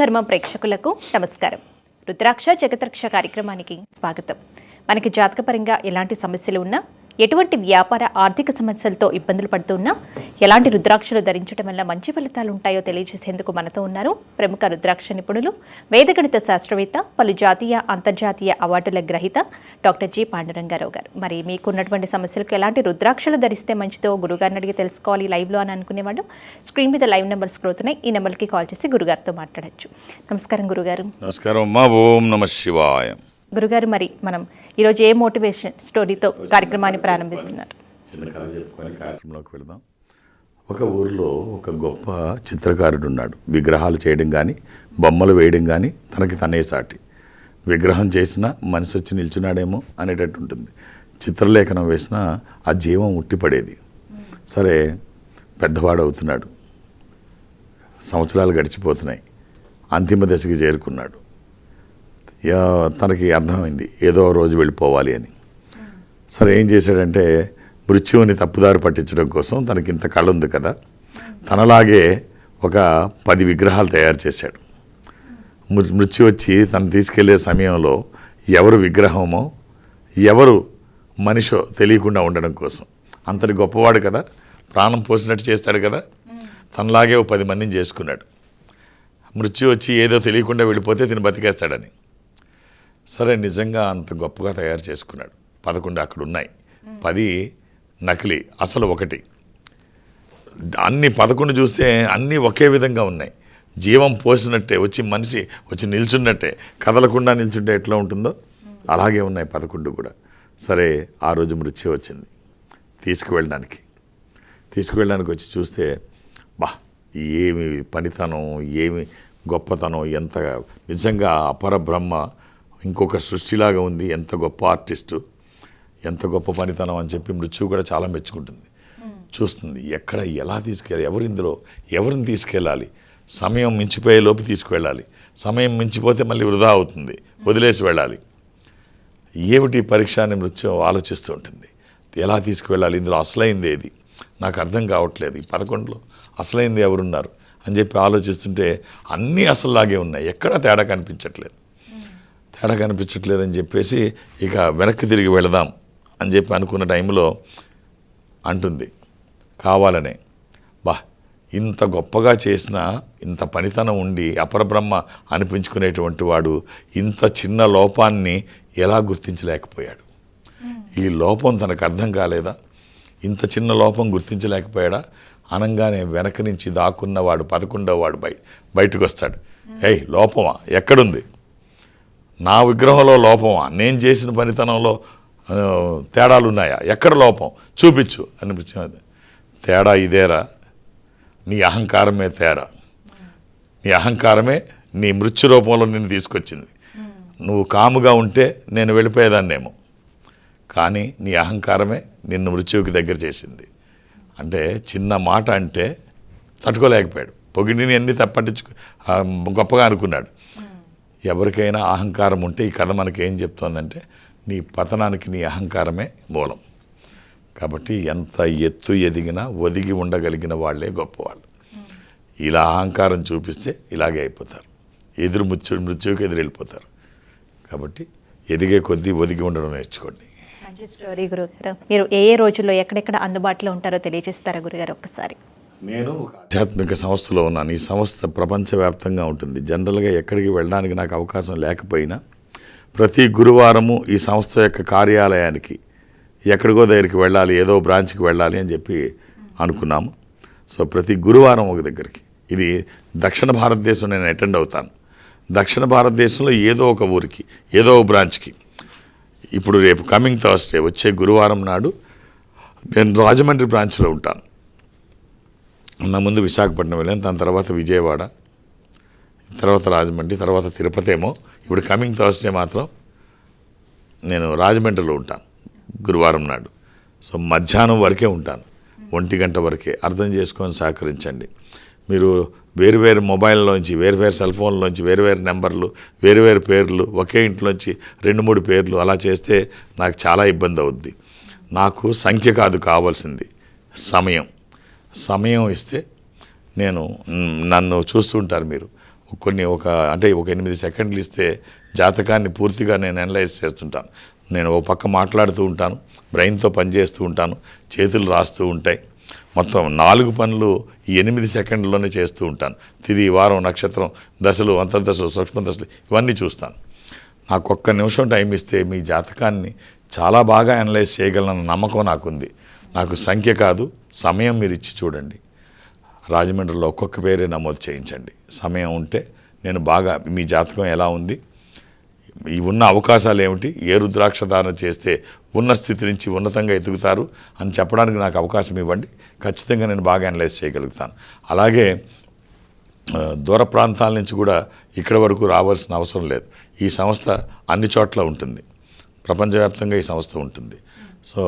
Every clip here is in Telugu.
ధర్మం ప్రేక్షకులకు నమస్కారం. రుద్రాక్ష జగత్రక్ష కార్యక్రమానికి స్వాగతం. మనకి జాతకపరంగా ఎలాంటి సమస్యలు ఉన్నా ఎటువంటి వ్యాపార ఆర్థిక సమస్యలతో ఇబ్బందులు పడుతున్నా ఎలాంటి రుద్రాక్షలు ధరించడం వల్ల మంచి ఫలితాలు ఉంటాయో తెలియజేసేందుకు మనతో ఉన్నారు ప్రముఖ రుద్రాక్ష నిపుణులు వేదగణిత శాస్త్రవేత్త పలు జాతీయ అంతర్జాతీయ అవార్డుల గ్రహీత డాక్టర్ జి. పాండురంగారావు గారు. మరి మీకున్నటువంటి సమస్యలకు ఎలాంటి రుద్రాక్షలు ధరిస్తే మంచిదో గురుగారిని అడిగి తెలుసుకోవాలి లైవ్లో అని అనుకునేవాడు స్క్రీన్ మీద లైవ్ నెంబర్స్ అవుతున్నాయి ఈ నెంబర్కి కాల్ చేసి గురుగారితో మాట్లాడొచ్చు. నమస్కారం గురుగారు. నమస్కారం. అమ్మా ఓం నమ శివాయ. గురుగారు మరి మనం ఈరోజు ఏ మోటివేషన్ స్టోరీతో కార్యక్రమాన్ని ప్రారంభిస్తున్నారు? చిన్న కథ చెప్పుకొని కార్యక్రమంలోకి వెళదాం. ఒక ఊరిలో ఒక గొప్ప చిత్రకారుడు ఉన్నాడు విగ్రహాలు చేయడం కానీ బొమ్మలు వేయడం కానీ తనకి తనే సాటి. విగ్రహం చేసినా మనిషి వచ్చి నిల్చున్నాడేమో అనేటట్టు ఉంటుంది. చిత్రలేఖనం వేసినా ఆ జీవం ఉట్టిపడేది. సరే పెద్దవాడు అవుతున్నాడు సంవత్సరాలు గడిచిపోతున్నాయి. అంతిమ దశకి చేరుకున్నాడు. తనకి అర్థమైంది. ఏదో రోజు వెళ్ళిపోవాలి అని. సరే ఏం చేశాడంటే మృత్యువుని తప్పుదారి పట్టించడం కోసం తనకి ఇంత కళ ఉంది కదా తనలాగే ఒక పది విగ్రహాలు తయారు చేశాడు. మృత్యు వచ్చి తను తీసుకెళ్ళే సమయంలో ఎవరు విగ్రహమో ఎవరు మనిషో తెలియకుండా ఉండడం కోసం. అంతటి గొప్పవాడు కదా ప్రాణం పోసినట్టు చేస్తాడు కదా తనలాగే ఓ పది మందిని చేసుకున్నాడు. మృత్యు వచ్చి ఏదో తెలియకుండా వెళ్ళిపోతే తిని బతికేస్తాడని. సరే నిజంగా అంత గొప్పగా తయారు చేసుకున్నాడు. పదకొండు అక్కడ ఉన్నాయి పది నకిలీ అసలు ఒకటి. అన్ని పదకొండు చూస్తే అన్నీ ఒకే విధంగా ఉన్నాయి. జీవం పోసినట్టే వచ్చి మనిషి వచ్చి నిల్చున్నట్టే. కదలకుండా నిల్చుంటే ఎట్లా ఉంటుందో? అలాగే ఉన్నాయి పదకొండు కూడా. సరే ఆ రోజు మృత్యు వచ్చింది. తీసుకువెళ్ళడానికి. తీసుకువెళ్ళడానికి వచ్చి చూస్తే బా ఏమి పనితనం ఏమి గొప్పతనం ఎంత నిజంగా అపర బ్రహ్మ ఇంకొక సృష్టిలాగా ఉంది ఎంత గొప్ప ఆర్టిస్టు ఎంత గొప్ప పనితనం అని చెప్పి మృత్యు కూడా చాలా మెచ్చుకుంటుంది. చూస్తుంది ఎక్కడ ఎలా తీసుకెళ్ళాలి ఎవరు ఇందులో ఎవరిని తీసుకెళ్ళాలి? సమయం మించిపోయే లోపు తీసుకువెళ్ళాలి. సమయం మించిపోతే మళ్ళీ వృధా అవుతుంది వదిలేసి వెళ్ళాలి. ఏమిటి పరీక్ష అని మృత్యు ఆలోచిస్తూ ఉంటుంది. ఎలా తీసుకువెళ్ళాలి ఇందులో అసలైంది ఏది? నాకు అర్థం కావట్లేదు ఈ పదకొండులో అసలైంది ఎవరున్నారు? అని చెప్పి ఆలోచిస్తుంటే అన్నీ అసలులాగే ఉన్నాయి ఎక్కడా తేడా కనిపించట్లేదు. తేడా కనిపించట్లేదని చెప్పేసి ఇక వెనక్కి తిరిగి వెళదాం అని చెప్పి అనుకున్న టైంలో అంటుంది. కావాలనే. బా ఇంత గొప్పగా చేసిన ఇంత పనితనం ఉండి అపరబ్రహ్మ అనిపించుకునేటువంటి వాడు ఇంత చిన్న లోపాన్ని ఎలా గుర్తించలేకపోయాడు? ఈ లోపం తనకు అర్థం కాలేదా? ఇంత చిన్న లోపం గుర్తించలేకపోయాడా? అనంగానే వెనక నుంచి దాక్కున్నవాడు పదకొండవ వాడు బయ బయటకు వస్తాడు ఏయ్ లోపమా? ఎక్కడుంది? నా విగ్రహంలో లోపమా? నేను చేసిన పనితనంలో తేడాలు ఉన్నాయా ఎక్కడ లోపం? చూపించు అనిపించింది తేడా ఇదేరా. నీ అహంకారమే తేడా. నీ అహంకారమే నీ మృత్యు రూపంలో నిన్ను తీసుకొచ్చింది. నువ్వు కాముగా ఉంటే నేను వెళ్ళిపోయేదాన్నేమో. కానీ నీ అహంకారమే నిన్ను మృత్యువుకి దగ్గర చేసింది. అంటే చిన్న మాట అంటే తట్టుకోలేకపోయాడు. పొగిడిని అన్ని తప్పట్టించుకు గొప్పగా అనుకున్నాడు. ఎవరికైనా అహంకారం ఉంటే ఈ కథ మనకి ఏం చెప్తోందంటే నీ పతనానికి నీ అహంకారమే మూలం. కాబట్టి ఎంత ఎత్తు ఎదిగినా ఒదిగి ఉండగలిగిన వాళ్ళే గొప్పవాళ్ళు. ఇలా అహంకారం చూపిస్తే ఇలాగే అయిపోతారు. ఎదురు మృత్యు మృత్యువుకి ఎదురు వెళ్ళిపోతారు. కాబట్టి ఎదిగే కొద్దీ ఒదిగి ఉండడం నేర్చుకోండి. మంచి స్టోరీ గురుగారు. మీరు ఏ ఏ రోజుల్లో ఎక్కడెక్కడ అందుబాటులో ఉంటారో తెలియజేస్తారా గురుగారు ఒక్కసారి? నేను ఒక ఆధ్యాత్మిక సంస్థలో ఉన్నాను. ఈ సంస్థ ప్రపంచవ్యాప్తంగా ఉంటుంది. జనరల్గా ఎక్కడికి వెళ్ళడానికి నాకు అవకాశం లేకపోయినా ప్రతి గురువారము ఈ సంస్థ యొక్క కార్యాలయానికి ఎక్కడికో దగ్గరికి వెళ్ళాలి ఏదో బ్రాంచ్కి వెళ్ళాలి అని చెప్పి అనుకున్నాము. సో ప్రతి గురువారం ఒక దగ్గరికి. ఇది దక్షిణ భారతదేశం నేను అటెండ్ అవుతాను. దక్షిణ భారతదేశంలో ఏదో ఒక ఊరికి ఏదో ఒక బ్రాంచ్కి. ఇప్పుడు రేపు కమింగ్ థర్స్డే వచ్చే గురువారం నాడు నేను రాజమండ్రి బ్రాంచ్లో ఉంటాను. నా ముందు విశాఖపట్నం వెళ్ళాను దాని తర్వాత విజయవాడ తర్వాత రాజమండ్రి తర్వాత తిరుపతి ఏమో. ఇప్పుడు కమింగ్ థర్స్డే మాత్రం నేను రాజమండ్రిలో ఉంటాను గురువారం నాడు. సో మధ్యాహ్నం వరకే ఉంటాను ఒంటి గంట వరకే. అర్థం చేసుకొని సహకరించండి. మీరు వేరు వేరు మొబైల్లోంచి వేరు వేరు సెల్ ఫోన్లోంచి వేరు నెంబర్లు వేరు వేరు పేర్లు ఒకే ఇంట్లోంచి రెండు మూడు పేర్లు అలా చేస్తే నాకు చాలా ఇబ్బంది అవుద్ది. నాకు సంఖ్య కాదు కావాల్సింది సమయం. సమయం ఇస్తే నేను నన్ను చూస్తుంటారు మీరు. కొన్ని ఒక అంటే ఒక ఎనిమిది సెకండ్లు ఇస్తే జాతకాన్ని పూర్తిగా నేను అనలైజ్ చేస్తుంటాను. నేను ఒక పక్క మాట్లాడుతూ ఉంటాను బ్రెయిన్తో పనిచేస్తూ ఉంటాను చేతులు రాస్తూ ఉంటాయి. మొత్తం నాలుగు పనులు ఈ ఎనిమిది సెకండ్లోనే చేస్తూ ఉంటాను. తిది వారం నక్షత్రం దశలు అంతర్దశలు సూక్ష్మ దశలు ఇవన్నీ చూస్తాను. నాకు ఒక్క నిమిషం టైం ఇస్తే మీ జాతకాన్ని చాలా బాగా అనలైజ్ చేయగలనన్న నమ్మకం నాకుంది. నాకు సంఖ్య కాదు సమయం మీరు ఇచ్చి చూడండి. రాజమండ్రిలో ఒక్కొక్క పేరే నమోదు చేయించండి. సమయం ఉంటే నేను బాగా మీ జాతకం ఎలా ఉంది? ఈ ఉన్న అవకాశాలు ఏమిటి? ఏ రుద్రాక్ష దానం చేస్తే ఉన్న స్థితి నుంచి ఉన్నతంగా ఎదుగుతారు అని చెప్పడానికి నాకు అవకాశం ఇవ్వండి. ఖచ్చితంగా నేను బాగా అనలైజ్ చేయగలుగుతాను. అలాగే దూర ప్రాంతాల నుంచి కూడా ఇక్కడ వరకు రావాల్సిన అవసరం లేదు. ఈ సంస్థ అన్ని చోట్ల ఉంటుంది. ప్రపంచవ్యాప్తంగా ఈ సంస్థ ఉంటుంది. సో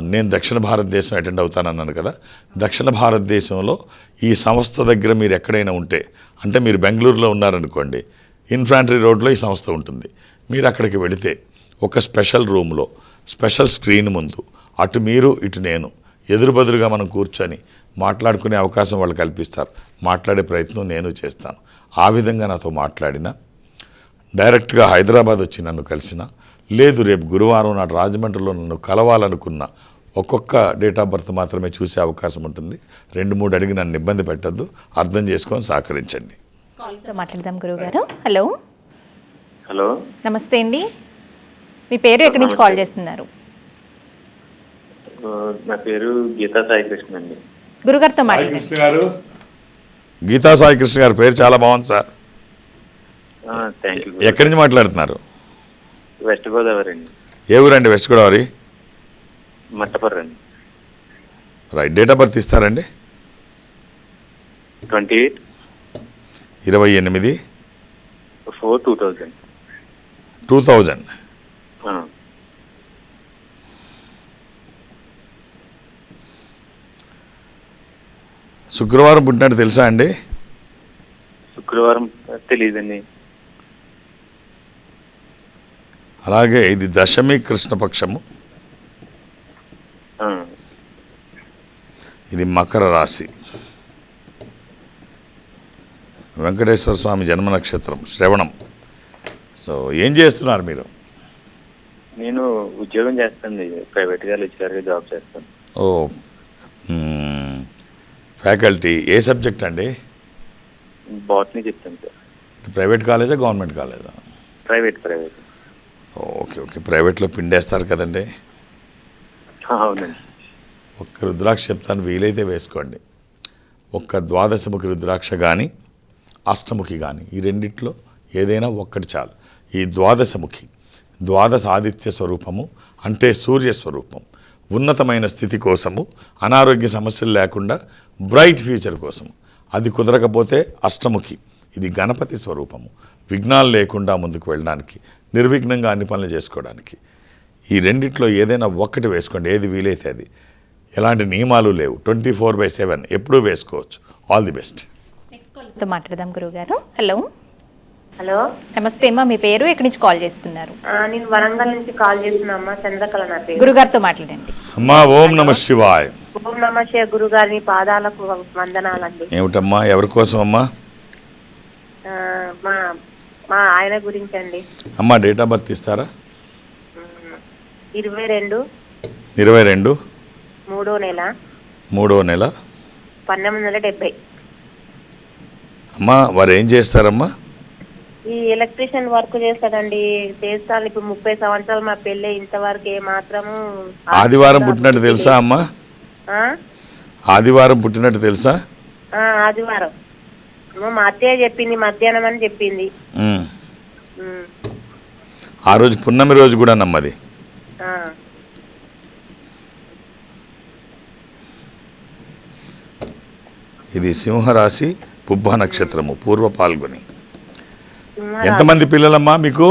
నేను దక్షిణ భారతదేశం అటెండ్ అవుతానన్నాను కదా. దక్షిణ భారతదేశంలో ఈ సంస్థ దగ్గర మీరు ఎక్కడైనా ఉంటే అంటే మీరు బెంగళూరులో ఉన్నారనుకోండి ఇన్ఫాంట్రీ రోడ్లో ఈ సంస్థ ఉంటుంది. మీరు అక్కడికి వెళితే ఒక స్పెషల్ రూమ్లో స్పెషల్ స్క్రీన్ ముందు అటు మీరు ఇటు నేను ఎదురుబదురుగా మనం కూర్చొని మాట్లాడుకునే అవకాశం వాళ్ళు కల్పిస్తారు. మాట్లాడే ప్రయత్నం నేను చేస్తాను. ఆ విధంగా నాతో మాట్లాడిన డైరెక్ట్గా హైదరాబాద్ వచ్చి నన్ను కలిసిన లేదు రేపు గురువారం నాడు రాజమండ్రిలో నన్ను కలవాలనుకున్న ఒక్కొక్క డేట్ ఆఫ్ బర్త్ మాత్రమే చూసే అవకాశం ఉంటుంది. రెండు మూడు అడిగి నన్ను ఇబ్బంది పెట్టద్దు. అర్థం చేసుకొని సహకరించండి. మాట్లాడదాం గురువుగారు. హలో. హలో. నమస్తే అండి. మీ పేరు ఎక్కడి నుంచి కాల్ చేస్తున్నారు? నా పేరు గీతా సాయి కృష్ణ అండి. గురుగారితో మాట్లాడండి. గారు. గీతా సాయి కృష్ణ గారి పేరు చాలా బాగుంది సార్. ఎక్కడి నుంచి మాట్లాడుతున్నారు? వెస్ట్ గోదావరి అండి. ఏ ఊరండి వెస్ట్ గోదావరి? మట్టపర్రు అండి రైట్ డేట్ ఆఫ్ బర్త్ ఇస్తారండి? ట్వంటీ ఎయిట్ ఇరవై ఎనిమిది? Four two thousand. Two thousand. శుక్రవారం పుట్టినట్టు తెలుసా అండి? శుక్రవారం తెలియదండి అలాగే ఇది దశమి కృష్ణపక్షము. ఇది మకర రాశి. వెంకటేశ్వర స్వామి జన్మ నక్షత్రం శ్రవణం. సో ఏం చేస్తున్నారు మీరు? నేను ఉద్యోగం చేస్తాను ప్రైవేట్గా లెక్చరర్గా జాబ్ చేస్తాను. ఓ. ఫ్యాకల్టీ ఏ సబ్జెక్ట్ అండి? బాట్ని చెప్తాను సార్. ప్రైవేట్ కాలేజా గవర్నమెంట్ కాలేజా? Private private. Okay okay. ప్రైవేట్లో పిండేస్తారు కదండి. అవునండి. ఒక్క రుద్రాక్ష చెప్తాను వీలైతే వేసుకోండి. ఒక్క ద్వాదశముఖి రుద్రాక్ష కానీ అష్టముఖి కానీ ఈ రెండిట్లో ఏదైనా ఒక్కటి చాలు. ఈ ద్వాదశముఖి ద్వాదశ ఆదిత్య స్వరూపము అంటే సూర్య స్వరూపం ఉన్నతమైన స్థితి కోసము అనారోగ్య సమస్యలు లేకుండా బ్రైట్ ఫ్యూచర్ కోసం అది కుదరకపోతే అష్టముఖి ఇది గణపతి స్వరూపము. విఘ్నాలు లేకుండా ముందుకు వెళ్ళడానికి నిర్విఘ్నంగా అన్ని పనులు చేసుకోవడానికి. ఈ రెండిట్లో ఏదైనా ఒక్కటి వేసుకోండి ఏది వీలైతే అది. ఎలాంటి నియమాలు లేవు. ట్వంటీ ఫోర్ బై సెవెన్ ఎప్పుడూ వేసుకోవచ్చు. ఆల్ ది బెస్ట్ మాట్లాడదాం గురువుగారు. హలో హలో నమస్తే అమ్మా మీ పేరు? ఎక్కడి నుంచి కాల్ చేస్తున్నారు? నేను వరంగల్ నుంచి కాల్ చేస్తున్నా అమ్మా చంద్రకళ నా పేరు. గురుగారితో మాట్లాడండి. అమ్మా ఓం నమ శివాయ్. ఓం నమ శివ గురు గారిని పాదాలకు వందనాలండి. ఏమిటమ్మా ఎవరి కోసం అమ్మా? మా మా ఆయన గురించి అండి అమ్మా డేట్ ఆఫ్ బర్త్ ఇస్తారా? ఇరవై రెండు ఇరవై రెండు మూడో నెల. మూడో నెల. పన్నెండు వందల డెబ్బై. అమ్మా వారు ఏం చేస్తారమ్మా? ఈ ఎలక్ట్రీషియన్ వర్క్ చేస్తాడండి చేస్తాను ఇప్పుడు ముప్పై సంవత్సరాలు మా పెళ్ళి ఇంతవరకు ఏ మాత్రము ఆదివారం పుట్టినట్టు తెలుసా అమ్మా? ఆదివారం పుట్టినట్టు తెలుసా? ఆదివారం. మా అత్తయ్య చెప్పింది మధ్యాహ్నం అని చెప్పింది. ఆ రోజు పున్నమి రోజు కూడా నమ్మది. ఇది సింహరాశి పుబ్బ నక్షత్రము పూర్వ పాల్గొని. ఎంతమంది పిల్లలమ్మా మీకు?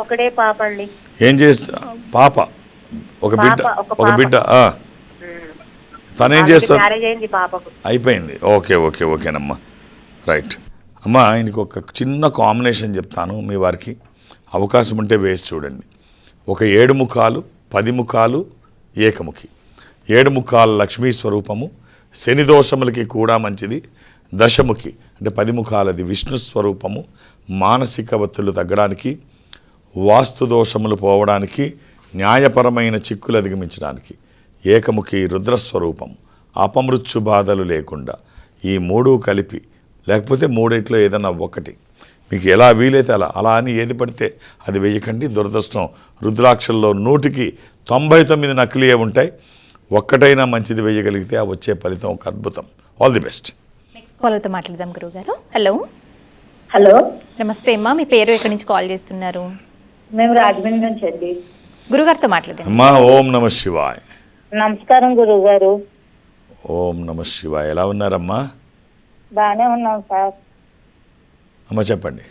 ఒకటే పాప అండి ఏం చేస్తా పాప. ఒక బిడ్డ ఒక. బిడ్డ. తనేం పాపకు. అయిపోయింది. ఓకే ఓకే ఓకేనమ్మా. రైట్ అమ్మా ఆయనకు ఒక చిన్న కాంబినేషన్ చెప్తాను మీ వారికి. అవకాశం ఉంటే వేసి చూడండి. ఒక ఏడు ముఖాలు పది ముఖాలు ఏకముఖి. ఏడు ముఖాల లక్ష్మీ స్వరూపము శని దోషములకి కూడా మంచిది. దశముఖి అంటే పది ముఖాలది విష్ణు స్వరూపము మానసిక ఒత్తిళ్ళు తగ్గడానికి వాస్తు దోషములు పోవడానికి న్యాయపరమైన చిక్కులు అధిగమించడానికి. ఏకముఖి రుద్రస్వరూపం అపమృత్యు బాధలు లేకుండా ఈ మూడు కలిపి లేకపోతే మూడిట్లో ఏదైనా ఒకటి మీకు ఎలా వీలైతే అలా అలా అని ఏది పడితే అది వేయకండి. దురదృష్టం. రుద్రాక్షల్లో నూటికి తొంభై తొమ్మిది నకిలీయే ఉంటాయి. ఒక్కటైనా మంచిది వేయగలిగితే ఆ వచ్చే ఫలితం ఒక అద్భుతం. ఆల్ ది బెస్ట్ నెక్స్ట్ కాలర్తో మాట్లాడదాం గురువుగారు. హలో హలో నమస్తే అమ్మా. మీ పేరు ఎక్కడి నుంచి కాల్ చేస్తున్నారు? మేము రాజమండ్రి నుంచి అండి. గురుగారితో మాట్లాడండి. అమ్మా ఓం నమ శివాయ్. నమస్కారం గురువు గారు ఓం నమ శివాయ్. ఎలా ఉన్నారమ్మా? బాగానే ఉన్నాం సార్. అమ్మ చెప్పండి.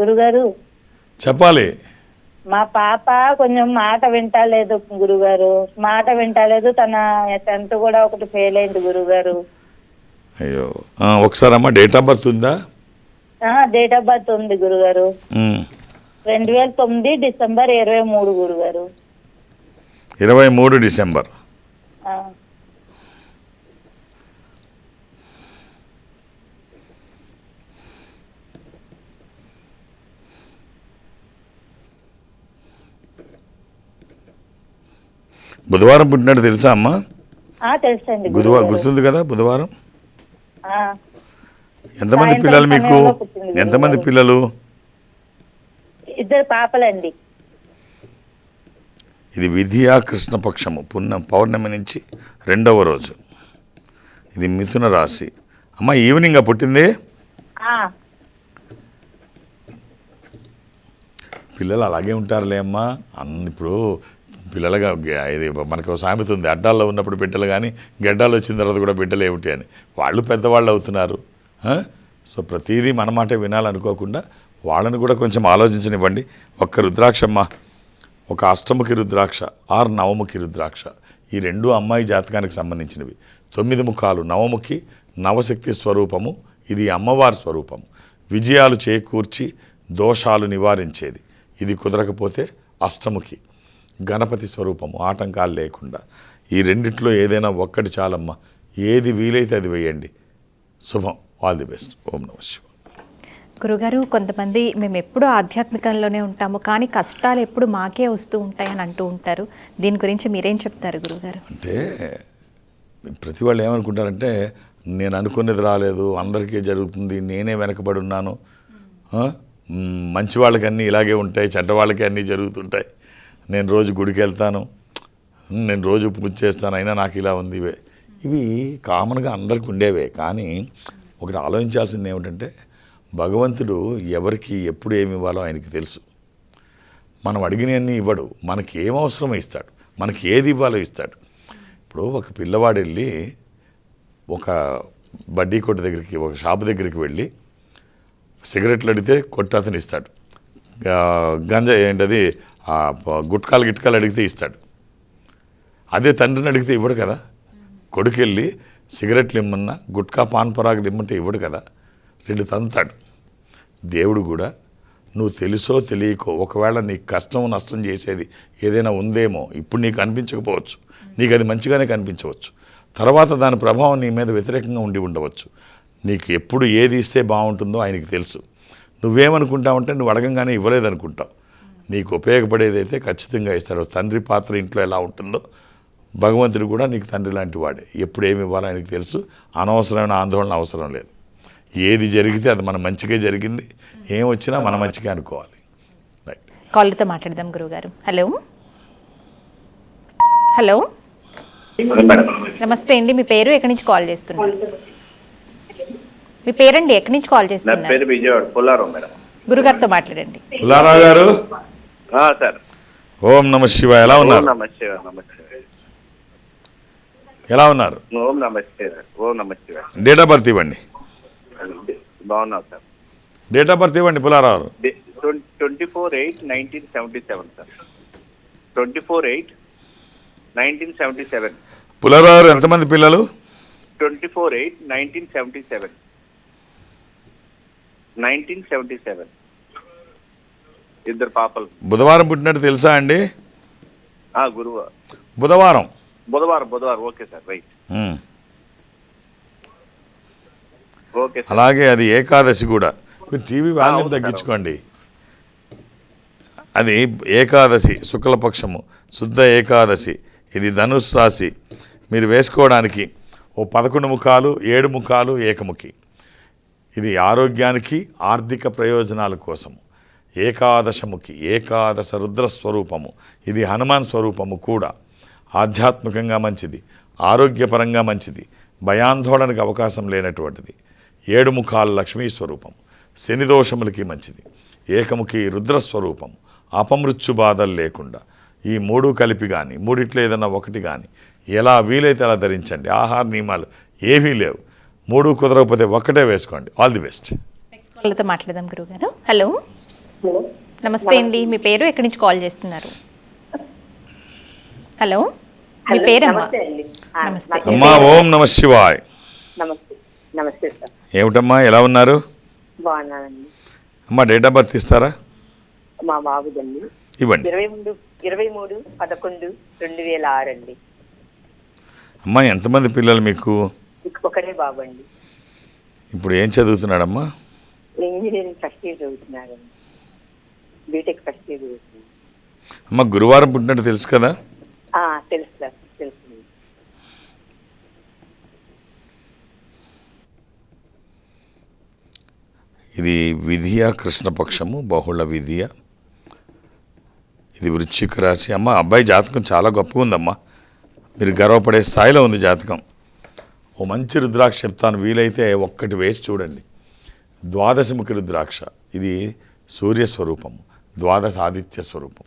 గురుగారు. చెప్పాలి. మా పాప కొంచెం మాట వింటలేదు గురుగారు. మాట వింటలేదు తన టెన్త్ కూడా ఒకటి ఫెయిల్ అయింది గురుగారు. అయ్యో. ఒకసారి అమ్మా డేట్ ఆఫ్ బర్త్ ఉందా? డేట్ ఆఫ్ బర్త్ ఉంది గురుగారు. రెండు వేల తొమ్మిది డిసెంబర్ ఇరవై మూడు గురుగారు. ఇరవై మూడు డిసెంబర్. బుధవారం పుట్టినట్టు తెలుసా అమ్మా? తెలుసండి బుధవారం. గుర్తుంది కదా బుధవారం? ఎంతమంది పిల్లలు మీకు? ఎంతమంది. పిల్లలు? ఇద్దరు పాపలండి. ఇది విధియా కృష్ణపక్షము పున్న పౌర్ణమి నుంచి రెండవ రోజు. ఇది మిథున రాశి. అమ్మ ఈవినింగ్ పుట్టింది? పిల్లలు అలాగే ఉంటారులే అమ్మా. అన్ని ఇప్పుడు పిల్లలుగా ఇది మనకు సామెత ఉంది. అడ్డాల్లో ఉన్నప్పుడు బిడ్డలు కానీ గడ్డాలు వచ్చిన తర్వాత కూడా బిడ్డలు ఏమిటి అని. వాళ్ళు పెద్దవాళ్ళు అవుతున్నారు. సో ప్రతిదీ మన మాట వినాలనుకోకుండా వాళ్ళని కూడా కొంచెం ఆలోచించనివ్వండి. ఒక్క రుద్రాక్షమ్మ ఒక అష్టముఖి రుద్రాక్ష ఆరు నవముఖి రుద్రాక్ష ఈ రెండు అమ్మాయి జాతకానికి సంబంధించినవి. తొమ్మిది ముఖాలు నవముఖి నవశక్తి స్వరూపము ఇది అమ్మవారి స్వరూపము. విజయాలు చేకూర్చి దోషాలు నివారించేది. ఇది కుదరకపోతే అష్టముఖి. గణపతి స్వరూపము ఆటంకాలు లేకుండా. ఈ రెండిట్లో ఏదైనా ఒక్కటి చాలమ్మా. ఏది వీలైతే అది వేయండి. శుభం. All the best. ఓం నమ శివ గురుగారు కొంతమంది మేము ఎప్పుడూ ఆధ్యాత్మికంలోనే ఉంటాము కానీ కష్టాలు ఎప్పుడు మాకే వస్తూ ఉంటాయని అంటూ ఉంటారు. దీని గురించి మీరేం చెప్తారు గురుగారు? అంటే ప్రతి వాళ్ళు ఏమనుకుంటారంటే నేను అనుకున్నది రాలేదు అందరికీ జరుగుతుంది నేనే వెనకబడి ఉన్నాను. మంచి వాళ్ళకి అన్నీ ఇలాగే ఉంటాయి చెడ్డ వాళ్ళకి అన్నీ జరుగుతుంటాయి. నేను రోజు గుడికి వెళ్తాను నేను రోజు పూజ చేస్తాను అయినా నాకు ఇలా ఉంది ఇవే. ఇవి కామన్గా అందరికి ఉండేవే కానీ ఒకటి ఆలోచించాల్సింది ఏమిటంటే భగవంతుడు ఎవరికి ఎప్పుడు ఏమి ఇవ్వాలో ఆయనకి తెలుసు. మనం అడిగినవన్నీ ఇవ్వడు మనకి ఏం అవసరమో ఇస్తాడు మనకి ఏది ఇవ్వాలో ఇస్తాడు. ఇప్పుడు ఒక పిల్లవాడు వెళ్ళి ఒక బడ్డీ కొట్టు దగ్గరికి ఒక షాప్ దగ్గరికి వెళ్ళి సిగరెట్లు అడిగితే కొట్టు అతను ఇస్తాడు గంజ గంజా ఏంటది? గుట్కాలు గిట్కాలు అడిగితే ఇస్తాడు. అదే తండ్రిని అడిగితే ఇవ్వడు కదా. కొడుకు వెళ్ళి సిగరెట్లు ఇమ్మన్నా గుట్కా పాన్ పరాగులు ఇమ్మంటే ఇవ్వడు కదా. రెండు తంతాడు. దేవుడు కూడా నువ్వు తెలుసో తెలియకో ఒకవేళ నీకు కష్టం నష్టం చేసేది ఏదైనా ఉందేమో ఇప్పుడు నీకు అనిపించకపోవచ్చు. నీకు అది మంచిగానే కనిపించవచ్చు. తర్వాత దాని ప్రభావం నీ మీద వ్యతిరేకంగా ఉండి ఉండవచ్చు. నీకు ఎప్పుడు ఏది ఇస్తే బాగుంటుందో ఆయనకి తెలుసు. నువ్వేమనుకుంటావంటే నువ్వు అడగంగానే ఇవ్వలేదనుకుంటావు. నీకు ఉపయోగపడేదైతే ఖచ్చితంగా ఇస్తాడు. తండ్రి పాత్ర ఇంట్లో ఎలా ఉంటుందో భగవంతుడు కూడా నీకు తండ్రి లాంటి వాడే. ఎప్పుడు ఏమి ఇవ్వాలో ఆయనకు తెలుసు. అనవసరమైన ఆందోళన అవసరం లేదు. ఏది జరిగితే అది మన మంచిగా జరిగింది. ఏం వచ్చినా మన మంచిగా అనుకోవాలి. రైట్ కాలర్తో మాట్లాడదాం గురుగారు హలో. హలో. మేడం నమస్తే అండి. మీ పేరు ఎక్కడి నుంచి కాల్ చేస్తున్నారు? మీ పేరండి? ఎక్కడి నుంచి కాల్ నా చేస్తున్నారు? గురుగారితో మాట్లాడండి. పుల్లారావు గారు. సార్. ఓం నమ శివ ఎలా ఉన్నారు? నమస్తే నమస్తే ఎలా ఉన్నారు? ఓం నమస్తే ఓం నమస్తే డేట్ ఆఫ్ బర్త్ ఇవ్వండి. సార్. డేట్ ఆఫ్ బర్త్ ఇవ్వండి Pullarao garu twenty four eight nineteen seventy seven sir. Twenty four eight nineteen seventy seven. Pullarao garu ఎంతమంది పిల్లలు? Twenty four eight nineteen seventy seven. Nineteen seventy seven. ఇద్దరు పాపలు. బుధవారం పుట్టినట్టు తెలుసా అండి? గురువు బుధవారం. బుధవారం బుధవారం. Okay sir right. ఓకే అలాగే అది ఏకాదశి కూడా. మీరు టీవీ వాల్యూమ్ తగ్గించుకోండి. అది ఏకాదశి శుక్లపక్షము శుద్ధ ఏకాదశి ఇది ధనుసు రాశి. మీరు వేసుకోవడానికి ఓ పదకొండు ముఖాలు ఏడు ముఖాలు ఏకముఖి. ఇది ఆరోగ్యానికి ఆర్థిక ప్రయోజనాల కోసము. ఏకాదశముఖి ఏకాదశ రుద్ర స్వరూపము ఇది హనుమాన్ స్వరూపము కూడా. ఆధ్యాత్మికంగా మంచిది ఆరోగ్యపరంగా మంచిది భయాందోళనకు అవకాశం లేనటువంటిది. ఏడు ముఖాల లక్ష్మీ స్వరూపం శని దోషములకి మంచిది ఏకముఖి రుద్ర స్వరూపం అపమృత్యు బాధలు లేకుండా. ఈ మూడు కలిపి కానీ మూడిట్లో ఏదన్నా ఒకటి కానీ ఎలా వీలైతే అలా ధరించండి. ఆహార నియమాలు ఏవీ లేవు. మూడు కుదరకపోతే ఒక్కటే వేసుకోండి. All the best. మాట్లాడదాం గురుగారు హలో నమస్తే అండి. మీ పేరు? ఎక్కడి నుంచి కాల్ చేస్తున్నారు? హలో? మీ పేరమ్మా? నమస్తే పేరు- అమ్మా ఓం నమ శివాయ్. నమస్తే. నమస్తే సార్. ఏమిటమ్మా ఎలా ఉన్నారు? బాగున్నానండి. అమ్మా డేట్ ఆఫ్ బర్త్ ఇస్తారా? మా బాబుదండి. ఇవ్వండి. ఇరవై మూడు ఇరవై మూడు పదకొండు రెండు వేల ఆరు అండి. అమ్మా ఎంతమంది పిల్లలు మీకు? ఒకటే బాబు అండి. ఇప్పుడు ఏం చదువుతున్నాడమ్మా? ఇంజనీరింగ్ ఫస్ట్ ఇయర్ చదువుతున్నారండి బీటెక్ ఫస్ట్ ఇయర్ అమ్మ గురువారం పుట్టినట్టు తెలుసు కదా? తెలుసు సార్ తెలుసు ఇది విధియ కృష్ణపక్షము బహుళ విధియ. ఇది వృశ్చిక రాశి. అమ్మ అబ్బాయి జాతకం చాలా గొప్పగా ఉందమ్మా. మీరు గర్వపడే స్థాయిలో ఉంది జాతకం. ఓ మంచి రుద్రాక్ష చెప్తాను వీలైతే ఒక్కటి వేసి చూడండి. ద్వాదశముఖి రుద్రాక్ష. ఇది సూర్య స్వరూపము ద్వాదశ ఆదిత్య స్వరూపం.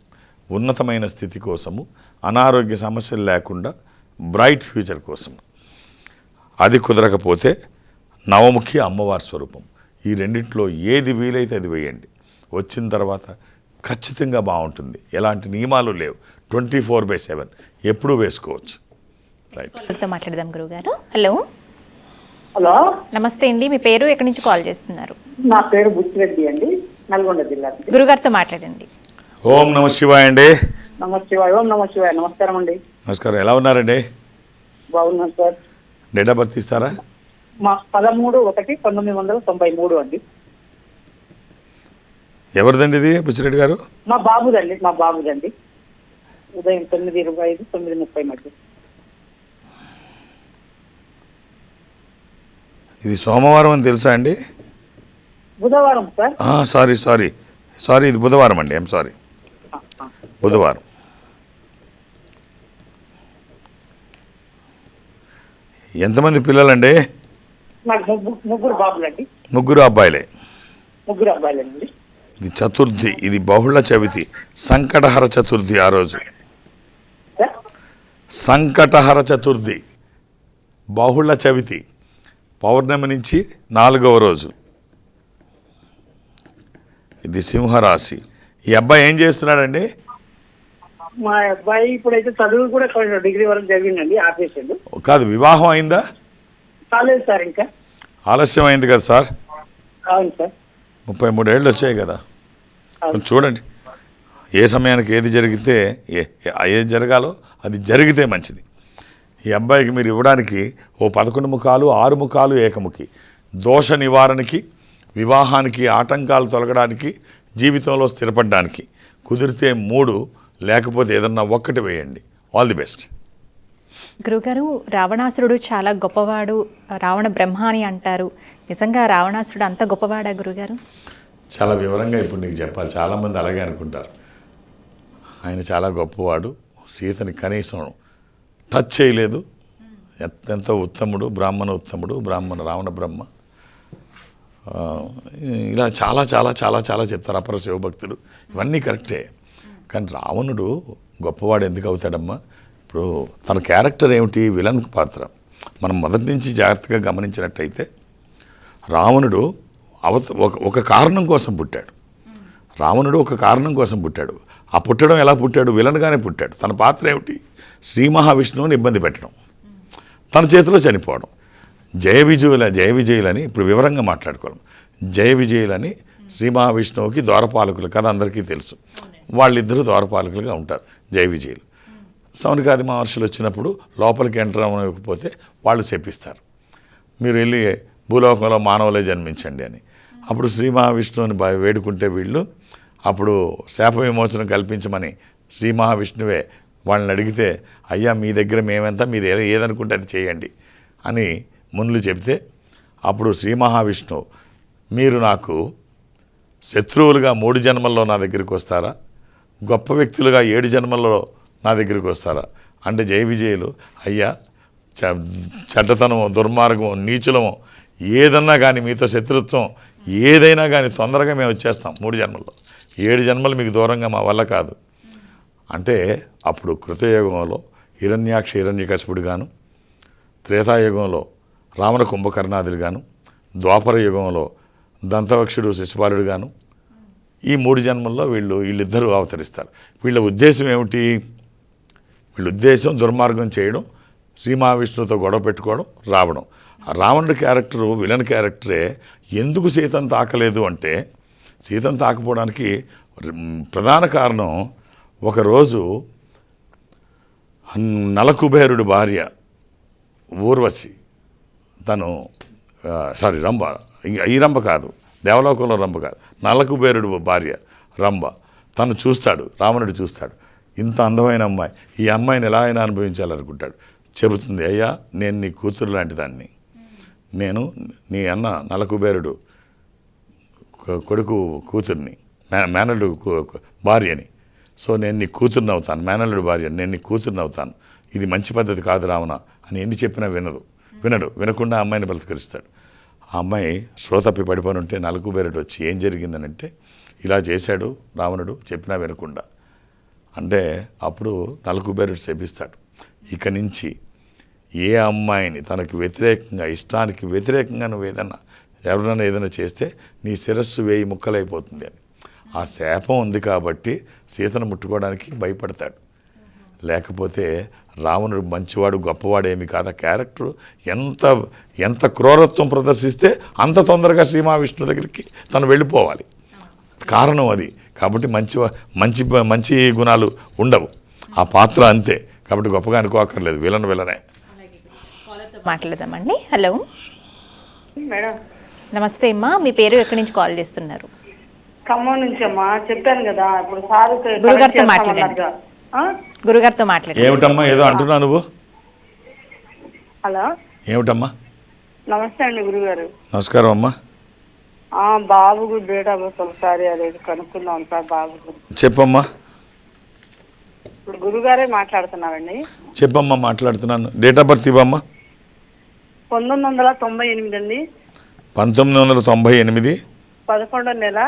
ఉన్నతమైన స్థితి కోసము అనారోగ్య సమస్యలు లేకుండా బ్రైట్ ఫ్యూచర్ కోసము అది కుదరకపోతే నవముఖి అమ్మవారి స్వరూపం. ఈ రెండిట్లో ఏది వీలైతే అది వేయండి. వచ్చిన తర్వాత ఖచ్చితంగా బాగుంటుంది. ఎలాంటి నియమాలు లేవు. Twenty four by seven. ఎప్పుడూ వేసుకోవచ్చు. రైట్ మాట్లాడదాం గురుగారు హలో. హలో. నమస్తే అండి. మీ పేరు ఎక్కడి నుంచి కాల్ చేస్తున్నారు? నా పేరు బుచ్చిరెడ్డి అండి. నల్గొండ జిల్లా. గురుగారితో మాట్లాడండి. ఓం నమ శివాయ అండి. నమ శివాయ ఓం నమస్కారం అండి. నమస్కారం. ఎలా ఉన్నారండి? బాగున్నాను సార్. డేట్ ఆఫ్ బర్త్ ఇస్తారా? మా పదమూడు ఒకటి పంతొమ్మిది వందల తొంభై మూడు అండి. ఎవరిదండి ఇది బుచ్చిరెడ్డి గారు? మా బాబుదండి మా బాబుదండి. ఉదయం తొమ్మిది ఇరవై ఐదు తొమ్మిది ముప్పై మధ్య. ఇది సోమవారం అని తెలుసా అండి? బుధవారం సార్. Sorry sorry. సారీ ఇది బుధవారం అండి. I'm sorry. బుధవారం. ఎంతమంది పిల్లలండి? ముగ్గురు బాబులండి. ముగ్గురు అబ్బాయిలే. ముగ్గురు అబ్బాయిలండి. ఇది చతుర్థి ఇది బహుళ చవితి సంకటహర చతుర్థి ఆ రోజు. సంకటహర చతుర్థి బహుళ చవితి పౌర్ణమి నుంచి నాలుగవ రోజు. ఇది సింహరాశి. ఈ అబ్బాయి ఏం చేస్తున్నాడండి? మా అబ్బాయి ఇప్పుడైతే చదువు కూడా కొంచెం డిగ్రీ వరకు చదివిందండి ఆపేసాడు కాదు వివాహం అయిందా? కాలేదు సార్ ఇంకా. ఆలస్యం అయింది కదా సార్? అవును సార్. ముప్పై మూడేళ్ళు వచ్చాయి కదా. కొంచెం చూడండి ఏ సమయానికి ఏది జరిగితే ఏ- ఏది జరగాలో అది జరిగితే మంచిది. ఈ అబ్బాయికి మీరు ఇవ్వడానికి ఓ పదకొండు ముఖాలు ఆరు ముఖాలు ఏకముఖి. దోష నివారణకి వివాహానికి ఆటంకాలు తొలగడానికి జీవితంలో స్థిరపడడానికి కుదిరితే మూడు లేకపోతే ఏదన్నా ఒక్కటి వేయండి. ఆల్ ది బెస్ట్ గురుగారు రావణాసురుడు చాలా గొప్పవాడు. రావణ బ్రహ్మ అని అంటారు. నిజంగా రావణాసురుడు అంత గొప్పవాడా గురుగారు? చాలా వివరంగా ఇప్పుడు నీకు చెప్పాలి. చాలామంది అలాగే అనుకుంటారు. ఆయన చాలా గొప్పవాడు. సీతని కనీసం టచ్ చేయలేదు. ఎంత- ఉత్తముడు బ్రాహ్మణ ఉత్తముడు బ్రాహ్మణ రావణ బ్రహ్మ. ఇలా చాలా చాలా చాలా చాలా చెప్తారు అపర శివభక్తుడు ఇవన్నీ కరెక్టే. కానీ రావణుడు గొప్పవాడు ఎందుకు అవుతాడమ్మా? ఇప్పుడు తన క్యారెక్టర్ ఏమిటి? విలన్ పాత్ర. మనం మొదటి నుంచి జాగ్రత్తగా గమనించినట్టయితే రావణుడు అవత ఒక ఒక కారణం కోసం పుట్టాడు. రావణుడు ఒక కారణం కోసం పుట్టాడు. ఆ పుట్టడం ఎలా పుట్టాడు? విలన్గానే పుట్టాడు. తన పాత్ర ఏమిటి? శ్రీ మహావిష్ణువుని ఇబ్బంది పెట్టడం. తన చేతిలో చనిపోవడం. జయ విజయుల జయ విజయులని ఇప్పుడు వివరంగా మాట్లాడుకోవాలి. జయ విజయులని శ్రీ మహావిష్ణువుకి ద్వారపాలకులు కదా అందరికీ తెలుసు. వాళ్ళిద్దరూ ద్వారపాలకులుగా ఉంటారు జయ విజయులు. సౌనికాది మహర్షులు వచ్చినప్పుడు లోపలికి ఎంటర్ అవ్వకపోతే వాళ్ళు చెప్పిస్తారు మీరు వెళ్ళి భూలోకంలో మానవులే జన్మించండి అని. అప్పుడు శ్రీ మహావిష్ణువుని వేడుకుంటే వీళ్ళు అప్పుడు శాప విమోచనం కల్పించమని శ్రీ మహావిష్ణువే వాళ్ళని అడిగితే అయ్యా మీ దగ్గర మేమెంత మీరు ఏదనుకుంటే అది చేయండి అని మునులు చెబితే అప్పుడు శ్రీ మహావిష్ణువు మీరు నాకు శత్రువులుగా మూడు జన్మల్లో నా దగ్గరికి వస్తారా? గొప్ప వ్యక్తులుగా ఏడు జన్మల్లో నా దగ్గరికి వస్తారా? అంటే జయ విజయులు అయ్యా చ చెడ్డతనము దుర్మార్గము నీచులము ఏదన్నా కానీ మీతో శత్రుత్వం ఏదైనా కానీ తొందరగా మేము వచ్చేస్తాం మూడు జన్మల్లో. ఏడు జన్మలు మీకు దూరంగా మా వల్ల కాదు. అంటే అప్పుడు కృతయుగంలో హిరణ్యాక్ష హిరణ్యకశిపుడు గాను త్రేతాయుగంలో రావణ కుంభకర్ణాదులు గాను ద్వాపర యుగంలో దంతవక్షుడు శిశుపాలుడు గాను ఈ మూడు జన్మల్లో వీళ్ళు వీళ్ళిద్దరూ అవతరిస్తారు. వీళ్ళ ఉద్దేశం ఏమిటి? వీళ్ళ ఉద్దేశం దుర్మార్గం చేయడం శ్రీ మహావిష్ణువుతో గొడవ పెట్టుకోవడం రావడం. ఆ రావణుడి క్యారెక్టరు విలన్ క్యారెక్టరే ఎందుకు సీతను తాకలేదు అంటే సీతను తాకపోవడానికి ప్రధాన కారణం ఒకరోజు నలకుబేరుడి భార్య ఊర్వశి తను సారీ రంభ. ఈ రంభ కాదు. దేవలోకంలో రంభ కాదు. నలకుబేరుడు భార్య రంభ. తను చూస్తాడు రావణుడు చూస్తాడు. ఇంత అందమైన అమ్మాయి ఈ అమ్మాయిని ఎలా అయినా అనుభవించాలనుకుంటాడు. చెబుతుంది అయ్యా నేను నీ కూతురు లాంటి దాన్ని. నేను నీ అన్న నలకుబేరుడు కొడుకు కూతుర్ని మే మేనల్లుడు భార్యని. సో నేను నీ కూతుర్ని అవుతాను. మేనల్లుడు భార్య నేను నీ కూతుర్ని అవుతాను. ఇది మంచి పద్ధతి కాదు రావణ అని ఎన్ని చెప్పినా వినదు. వినడు వినకుండా ఆ అమ్మాయిని బలత్కరిస్తాడు. ఆ అమ్మాయి శ్రోతప్పి పడిపోయి ఉంటే నలుగు బేరడు వచ్చి ఏం జరిగిందనంటే ఇలా చేశాడు రావణుడు చెప్పినా వినకుండా. అంటే అప్పుడు నలుగు బేరడు శపిస్తాడు. ఇక నుంచి ఏ అమ్మాయిని తనకు వ్యతిరేకంగా ఇష్టానికి వ్యతిరేకంగా నువ్వు ఏదన్నా ఎవరైనా ఏదైనా చేస్తే నీ శిరస్సు వేయి ముక్కలైపోతుంది అని. ఆ శాపం ఉంది కాబట్టి సీతను ముట్టుకోవడానికి భయపడతాడు. లేకపోతే రావణుడు మంచివాడు గొప్పవాడు ఏమి కాదు? ఆ క్యారెక్టర్ ఎంత ఎంత క్రూరత్వం ప్రదర్శిస్తే అంత తొందరగా శ్రీ మహావిష్ణు దగ్గరికి తను వెళ్ళిపోవాలి. కారణం అది. కాబట్టి మంచి మంచి మంచి గుణాలు ఉండవు. ఆ పాత్ర అంతే. కాబట్టి గొప్పగా అనుకోక్కర్లేదు. విలన్ విలనే. మాట్లాడదామండి. హలో. మేడం. నమస్తే అమ్మా. మీ పేరు ఎక్కడి నుంచి కాల్ చేస్తున్నారు? ఖమ్మం నుంచి అమ్మా. చెప్పాను కదా ఇప్పుడు సార్ గురుగారితో మాట్లాడండి. గురుగారితో మాట్లాడండి ఏమిటమ్మా ఏదో అంటున్నా నువ్వు? హలో? ఏమిటమ్మా? నమస్తే అండి గురుగారు. నమస్కారం అమ్మా. ఆ బాబు డేట్ ఆఫ్ బర్త్ ఒకసారి అదేది కనుక్కుందాం సార్ బాబు. చెప్పమ్మా. ఇప్పుడు గురుగారే మాట్లాడుతున్నారండి. చెప్పమ్మా మాట్లాడుతున్నాను. డేట్ ఆఫ్ బర్త్ ఇవ్వమ్మా. పంతొమ్మిది వందల తొంభై ఎనిమిది అండి పంతొమ్మిది వందల తొంభై ఎనిమిది. పదకొండో నెల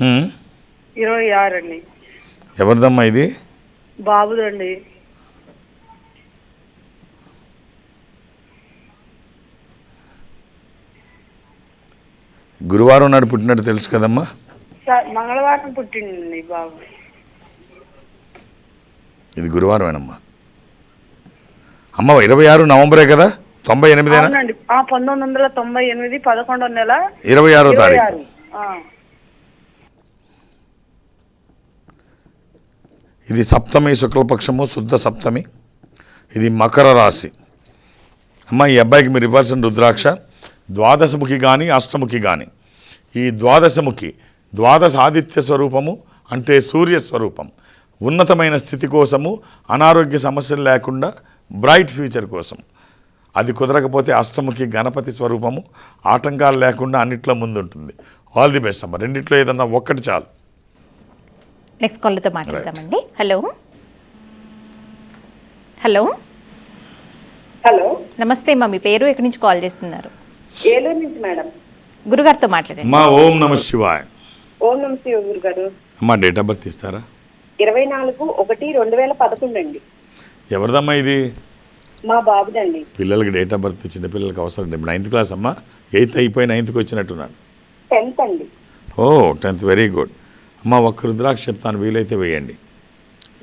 హ్మ్. ఇరవై ఆరు అండి ఎవరిదమ్మా ఇది? బాబుదండి. గురువారం నాడు పుట్టినట్టు తెలుసు కదమ్మా? మంగళవారం పుట్టిండండి బాబు. ఇది గురువారమేనమ్మా. అమ్మ ఇరవై ఆరు నవంబరే కదా? తొంభై ఎనిమిదేనా? ఆ పంతొమ్మిది వందల తొంభై ఎనిమిది పదకొండో నెల ఇరవై ఆరో తారీఖు ఆరు ఆ. ఇది సప్తమి శుక్లపక్షము శుద్ధ సప్తమి. ఇది మకర రాశి. అమ్మ ఈ అబ్బాయికి మీరు ఇవ్వాల్సిన రుద్రాక్ష ద్వాదశముఖి కానీ అష్టముఖి కానీ ఈ ద్వాదశముఖి ద్వాదశ ఆదిత్య స్వరూపము అంటే సూర్య స్వరూపం. ఉన్నతమైన స్థితి కోసము అనారోగ్య సమస్యలు లేకుండా బ్రైట్ ఫ్యూచర్ కోసం. అది కుదరకపోతే అష్టముఖి గణపతి స్వరూపము ఆటంకాలు లేకుండా అన్నిట్లో ముందుంటుంది. ఆల్ ది బెస్ట్ అమ్మ. రెండిట్లో ఏదన్నా ఒక్కటి చాలు. నెక్స్ట్ కాల్తో మాట్లాడదామండి. హలో హలో హలో నమస్తే అమ్మా మీ పేరు ఎక్కడి నుంచి కాల్ చేస్తున్నారు? ఏలూరు నుంచి మేడం. గురుగారితో మాట్లాడండి. అమ్మా ఓం నమ శివాయ్. ఓం నమ శివ గురు గారు అమ్మా డేట్ ఆఫ్ బర్త్ ఇస్తారా? ఇరవై నాలుగు ఒకటి రెండు వేల పదకొండు అండి. ఎవరిదమ్మా ఇది? మా బాబుదండి. పిల్లలకి డేట్ ఆఫ్ బర్త్ చిన్న పిల్లలకి అవసరం లేదు. ఇప్పుడు నైన్త్ క్లాస్ అమ్మా. ఎయిత్ అయిపోయి నైన్త్కి వచ్చినట్టున్నాడు టెన్త్ అండి. ఓ టెన్త్ వెరీ గుడ్. అమ్మా ఒక్క రుద్రాక్ష చెప్తాను వీలైతే వేయండి.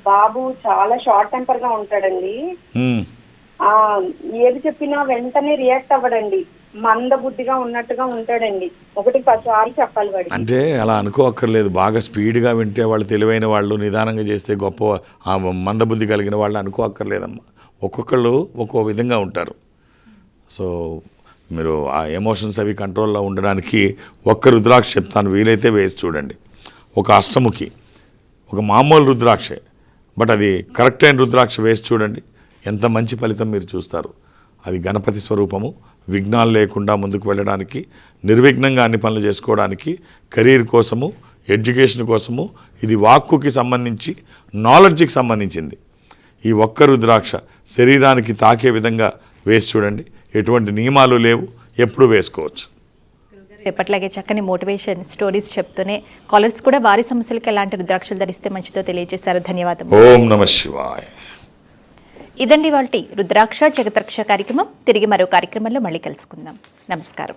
బాబు చాలా షార్ట్ టెంపర్గా ఉంటాడండి. ఏది చెప్పినా వెంటనే రియాక్ట్ అవ్వడండి. మంద బుద్ధిగా ఉన్నట్టుగా ఉంటాడండి. ఒకటి పదిసార్లు చెప్పాలి వాడికి. అంటే అలా అనుకోక్కర్లేదు. బాగా స్పీడ్గా వింటే వాళ్ళు తెలివైన వాళ్ళు నిదానంగా చేస్తే గొప్ప ఆ మందబుద్ధి కలిగిన వాళ్ళు అనుకోక్కర్లేదమ్మా. ఒక్కొక్కళ్ళు ఒక్కో విధంగా ఉంటారు. సో మీరు ఆ ఎమోషన్స్ అవి కంట్రోల్లో ఉండడానికి ఒక్క రుద్రాక్ష చెప్తాను. వీలైతే వేసి చూడండి. ఒక అష్టముఖి ఒక మామూలు రుద్రాక్షే. బట్ అది కరెక్ట్ అయిన రుద్రాక్ష వేసి చూడండి. ఎంత మంచి ఫలితం మీరు చూస్తారు. అది గణపతి స్వరూపము. విఘ్నాలు లేకుండా ముందుకు వెళ్ళడానికి నిర్విఘ్నంగా అన్ని పనులు చేసుకోవడానికి కెరీర్ కోసము ఎడ్యుకేషన్ కోసము ఇది వాక్కుకి సంబంధించి నాలెడ్జ్కి సంబంధించింది. ఈ ఒక్క రుద్రాక్ష శరీరానికి తాకే విధంగా వేసి చూడండి. ఎటువంటి నియమాలు లేవు. ఎప్పుడు వేసుకోవచ్చు. ఎప్పట్లాగే చక్కని మోటివేషన్ స్టోరీస్ చెప్తూనే కాలర్స్ కూడా వారి సమస్యలకు ఎలాంటి రుద్రాక్షలు ధరిస్తే మంచిదో తెలియజేశారు. ధన్యవాదాలు ఓం నమ శివాయ. ఇదండి వాళ్ళ రుద్రాక్ష జగత్రక్ష కార్యక్రమం. తిరిగి మరో కార్యక్రమంలో మళ్ళీ కలుసుకుందాం. నమస్కారం.